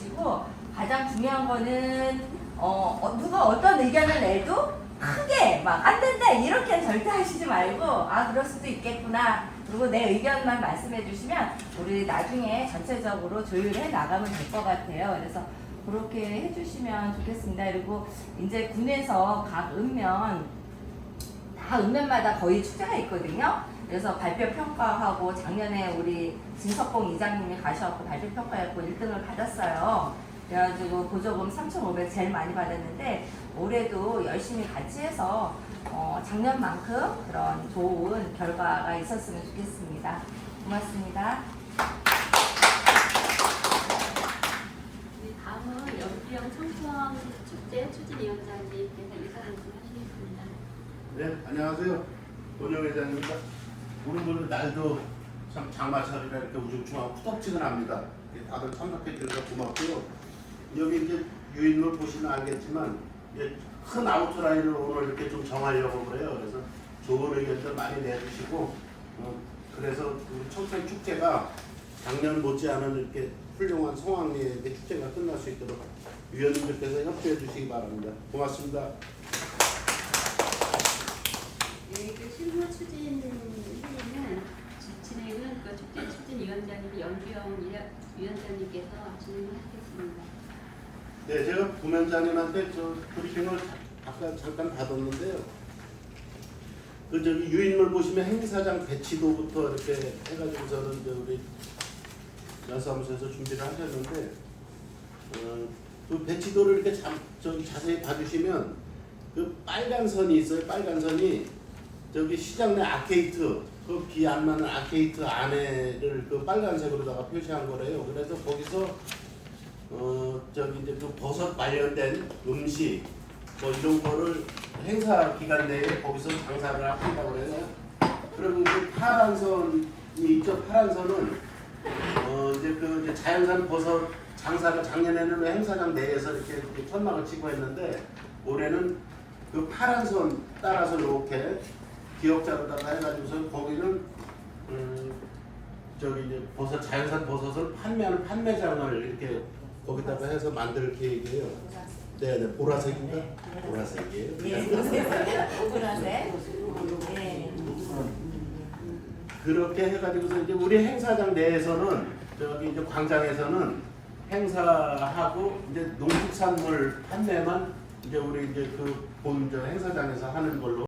해주시고 가장 중요한 거는 어, 어, 누가 어떤 의견을 내도 크게 막 안 된다 이렇게 절대 하시지 말고 아 그럴 수도 있겠구나 그리고 내 의견만 말씀해 주시면 우리 나중에 전체적으로 조율해 나가면 될 것 같아요. 그래서 그렇게 해주시면 좋겠습니다. 그리고 이제 군에서 각 읍면 다 읍면마다 거의 축제가 있거든요. 그래서 발표 평가하고 작년에 우리 진석봉 이장님이 가셔갖고 발표 평가했고 1등을 받았어요. 그래가지고 보조금 3,500 제일 많이 받았는데 올해도 열심히 같이 해서 어, 작년만큼 그런 좋은 결과가 있었으면 좋겠습니다. 고맙습니다. 네, 다음은 연비영 청소년 축제 추진위원장님께서 인사 말씀 하시겠습니다. 네, 안녕하세요. 본영회장입니다. 오늘 오늘 날도 참 장마철이라 이렇게 우중충하고 후덥지근합니다. 다들 참석해 주셔서 고맙고요. 여기 이제 유인물 보시면 알겠지만 큰 아우트라인을 오늘 이렇게 좀 정하려고 그래요. 그래서 좋은 의견들 많이 내주시고 어, 그래서 청소년 축제가 작년 못지않은 이렇게 훌륭한 이렇게 축제가 끝날 수 있도록 위원님들께서 협조해 주시기 바랍니다. 고맙습니다. 네, 그 실무 추진 회의는 주- 진행은 그 축제 추진위원장님 연비영 위원- 위원장님께서 진행하시겠습니다. 네, 제가 부면장님한테 저 브리핑을 아까 잠깐 받았는데요. 그 저기 유인물 보시면 행사장 배치도부터 이렇게 해가지고서는 이제 우리 연사무소에서 준비를 하셨는데 어, 그 배치도를 이렇게 자, 저기 자세히 봐주시면 그 빨간 선이 있어요. 빨간 선이 저기 시장 내 아케이트 그 비 안 맞는 아케이트 안에를 그 빨간색으로다가 표시한 거래요. 그래서 거기서 어 저기 이제 그 버섯 관련된 음식 뭐 이런 거를 행사 기간 내에 거기서 장사를 한다고 그래요. 그리고 이제 파란 선이 있죠. 파란 선은 어 이제 그 이제 자연산 버섯 장사를 작년에는 행사장 내에서 이렇게, 이렇게 천막을 치고 했는데 올해는 그 파란 선 따라서 이렇게 기억자로다가 해가지고서 거기는 음 저기 이제 버섯 자연산 버섯을 판매하는 판매장을 이렇게 거기다가 해서 만들 계획이에요. 네네 보라색인가? 보라색이에요. 예. 예. 그렇게 해가지고서 이제 우리 행사장 내에서는 저기 이제 광장에서는 행사하고 이제 농축산물 판매만 이제 우리 이제 그 본 저 행사장에서 하는 걸로